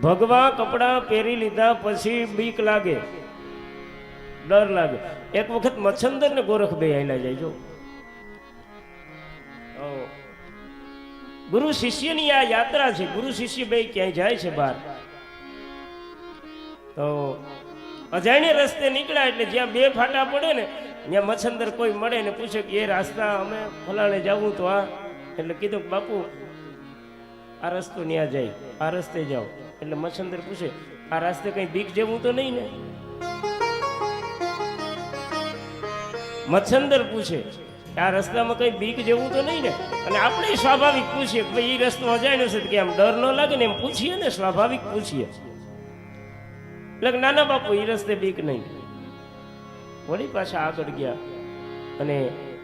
ભગવા કપડાં પહેરી લીધા પછી બીક લાગે. ડર લાગે. એક વખત મચ્છંદર ને ગોરખ બે આયલા જાય, જો. ગુરુ શિષ્યની આ યાત્રા છે. ગુરુ શિષ્ય બે ક્યાંય જાય છે બહાર. તો અજાણે રસ્તે નીકળ્યા એટલે જ્યાં બે ફાટા પડે ને, ત્યાં મચ્છંદર કોઈ મળે ને પૂછે કે, એ રાસ્તા અમે ફલાણે જવું તો આ? એટલે કીધું બાપુ, આ રસ્તો ન્યા જાય. આ રસ્તે જાઓ. એટલે મચ્છંદર પૂછે, આ રસ્તે કઈ બીક જેવું તો નહીં ને? મચ્છંદર પૂછે, આ રસ્તામાં કઈ બીક જેવું તો નહીં ને? અને આપણે સ્વાભાવિક પૂછીએ કે ભાઈ એ રસ્તો અજાણ્યો છે કે આમ ડર ન લાગે ને એમ પૂછીએ ને, સ્વાભાવિક પૂછીએ. એટલે નાના બાપુ એ રસ્તે બીક નહીં. વળી પાછા આગળ ગયા અને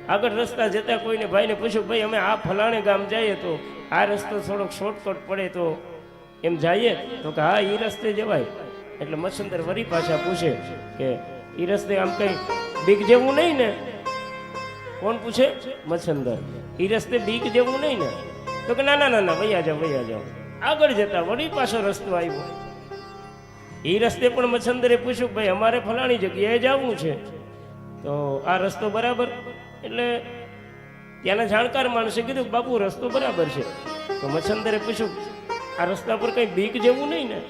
આગળ રસ્તા જતા કોઈને ભાઈને પૂછ્યું, ભાઈ, અમે આ ફલાણે ગામ જઈએ તો આ રસ્તો થોડોક શોર્ટકટ પડે તો એમ જઈએ તો કે હા એ રસ્તે જવાય. એટલે મચ્છંદર વરી પાછા પૂછે કે એ રસ્તે આમ કઈ બીક જેવું નહીં ને? કોણ પૂછે? મચ્છંદર. એ રસ્તે બીક જેવું નહીં ને? તો કે ના ના ના ના, વૈયા જાઓ વૈયા જાઓ. આગળ જતા વળી પાછો રસ્તો આવ્યો. એ રસ્તે પણ મચ્છંદરે પૂછ્યું ભાઈ, અમારે ફલાણી જગ્યાએ જવું છે. તો આ રસ્તો બરાબર? એટલે ત્યાંના જાણકાર માણસે કીધું બાપુ, રસ્તો બરાબર છે. તો મચ્છંદરે પૂછ્યું આ રસ્તા પર કઈ બીક જેવું નહીં ને.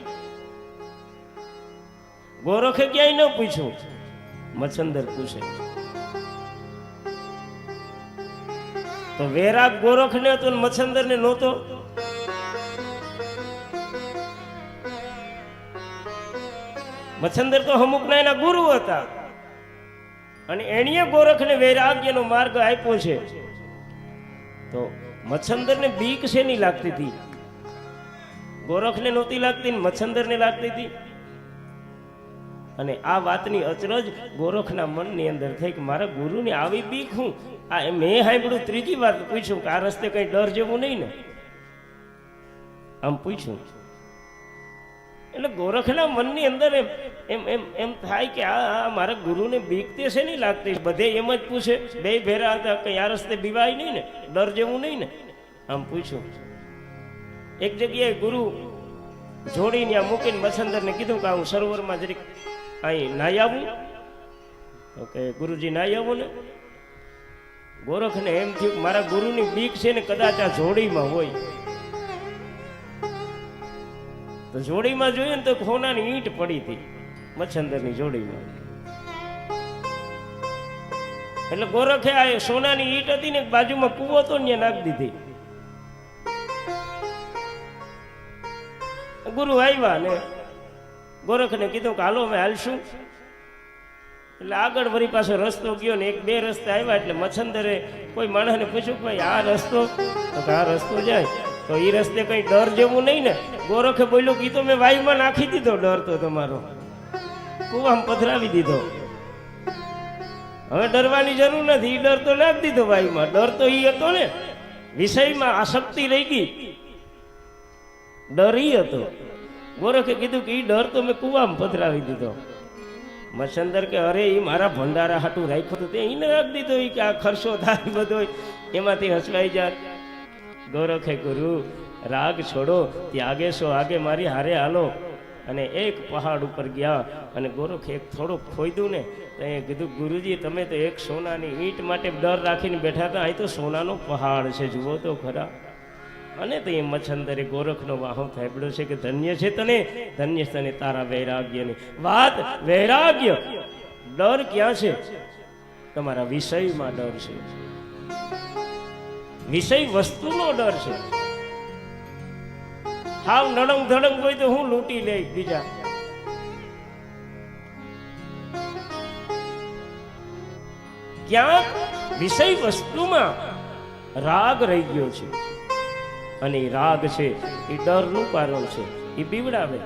ગોરખે ક્યાંય ન પૂછ્યું. મચ્છંદર પૂછે. તો વેરાગ ગોરખ ને હતો મચ્છંદર ને નહોતો? મચ્છંદર તો અમુકના એના ગુરુ હતા. અને એણીએ ગોરખને વૈરાગ્યનો માર્ગ આપ્યો છે. તો મચ્છંદરને બીક શેની લાગતી હતી? ગોરખને નહોતી લાગતી મચ્છંદરને લાગતી હતી. અને આ વાતની અચરજ ગોરખના મનની અંદર થઈ કે મારા ગુરુની આવી બીક હું. આ મેં સાંભળ્યું, ત્રીજી વાર પૂછ્યું કે આ રસ્તે કઈ ડર જેવું નહીં ને? આમ પૂછ્યું. એટલે ગોરખના મનની અંદર એમ એમ એમ એમ થાય કે આ મારા ગુરુને બીક તે છે નહીં લાગતી. બધે એમ જ પૂછે, બે ભેરા હતા, કંઈ આ રસ્તે બીવાય નહીં ને? ડર જેવું નહીં ને? આમ પૂછ્યું. એક જગ્યાએ ગુરુ જોડીને આ મૂકીને મચ્છંદરને કીધું કે હું સરોવરમાં જરીક અહીં નાહી આવું. તો કે ગુરુજી નાહી આવું ને? ગોરખને એમ થયું મારા ગુરુની બીક છે ને કદાચ આ જોડીમાં હોય. તો જોડીમાં જોયું ને તો સોનાની ઈંટ પડી હતી મચ્છંદરની જોડીમાં. એટલે ગોરખે આ સોનાની ઈંટ હતી ને બાજુમાં કૂવો તો ને નાખી દીધી. ગુરુ આવ્યા ને ગોરખને કીધું કે હાલો અમે હાલશું. એટલે આગળ વળી પાછો રસ્તો ગયો ને એક બે રસ્તા આવ્યા એટલે મચ્છંદરે કોઈ માણસને પૂછ્યું કે ભાઈ, આ રસ્તો? તો આ રસ્તો જાય. તો એ રસ્તે કઈ ડર જેવું નહીં ને. ગોરખે બોલ્યું કે તો મેં વાયુમાં નાખી દીધો ડર તો તમારો. કુવામાં પધરાવી દીધો. હવે ડરવાની જરૂર નથી. એ ડર તો નાખી દીધો વાયુમાં. ડર તો એ હતો ને. વિષયમાં આસક્તિ રહી ગઈ. ડર હતો. ગોરખે કીધું કે એ ડર તો મેં કુવામાં પથરાવી દીધો. મચ્છંદર કે, અરે એ મારા ભંડારા હાટું રાખ્યું હતું. તે એને રાખી દીધો એ કે, આ ખર્ચો થાય બધો. એમાંથી હસવાઈ જાય. ગોરખે ગુરુ, રાગ છોડો, ત્યાગે સો આગે મારી હારે હાલો. અને એક પહાડ ઉપર ગયા અને ગોરખે એક થોડુંક ખોઈદું ને તો એ કીધું, ગુરુજી, તમે તો એક સોનાની ઈંટ માટે ડર રાખીને બેઠા હતા. અહીં તો સોનાનો પહાડ છે, જુઓ તો ખરા. અને તો એ મચ્છંદરે ગોરખનો વાહો થાંભળ્યો છે કે ધન્ય છે તને? ધન્ય છે તારા વૈરાગ્યની. વાત વૈરાગ્ય. ડર ક્યાં છે? તમારા વિષયમાં ડર છે. વિષય વસ્તુનો ડર છે. હાવ નડંગ ધડંગ હોય તો હું લૂંટી લે બીજા. ક્યાંક વિષય વસ્તુમાં રાગ રહી ગયો છે. અને એ રાગ છે, એ ડરનું કારણ છે, એ બીવડાવે.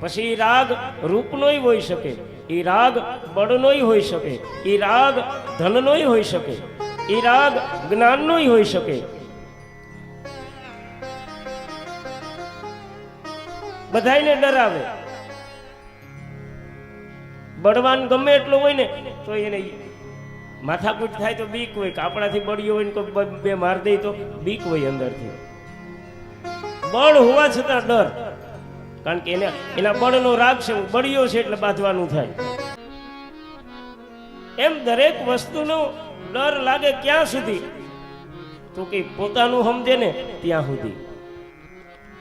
પછી એ રાગ રૂપનોય હોઈ શકે, એ રાગ બળનોય હોઈ શકે, એ રાગ ધનનોય હોઈ શકે, એ રાગ જ્ઞાનનોય હોઈ શકે. બધાયને ડરાવે. બળવાન ગમે એટલો હોય ને, તો એને માથાકૂટ થાય તો બીક હોય, કાપડાથી બળ્યો હોય ને કોઈ બે માર દે તો બીક હોય અંદરથી. બળ હોવા છતાં ડર. કારણ કે એને એના બળનો રાગ છે, બળિયો છે એટલે બાંધવાનું થાય. એમ દરેક વસ્તુનો ડર લાગે ક્યાં સુધી? તો કે પોતાનું સમજે ને ત્યાં સુધી.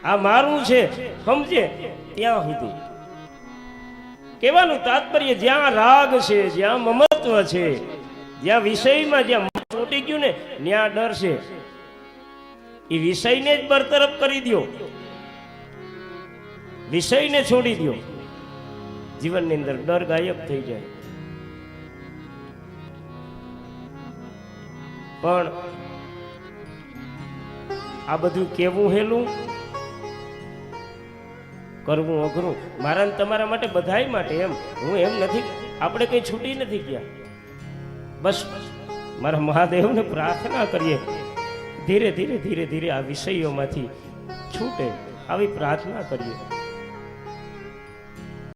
આ મારું છે, સમજે ત્યાં સુધી. કહેવાનું તાત્પર્ય જ્યાં રાગ છે, જ્યાં મમત્વ છે જ્યાં વિષયમાં જ્યાં તૂટી ગયું ને, ત્યાં ડર છે. એ વિષયને જ બરતરફ કરી દ્યો. વિષયને છોડી દ્યો. જીવનની અંદર ડર ગાયબ થઈ જાય. પણ આ બધું કેવું હેલું? કરવું અઘરું. મારા તમારા માટે બધાય માટે એમ. હું એમ નથી. આપણે કઈ છૂટી નથી ગયા. બસ, મારા મહાદેવને પ્રાર્થના કરીએ. ધીરે ધીરે ધીરે ધીરે આ વિષયોમાંથી છૂટે, આવી પ્રાર્થના કરીએ.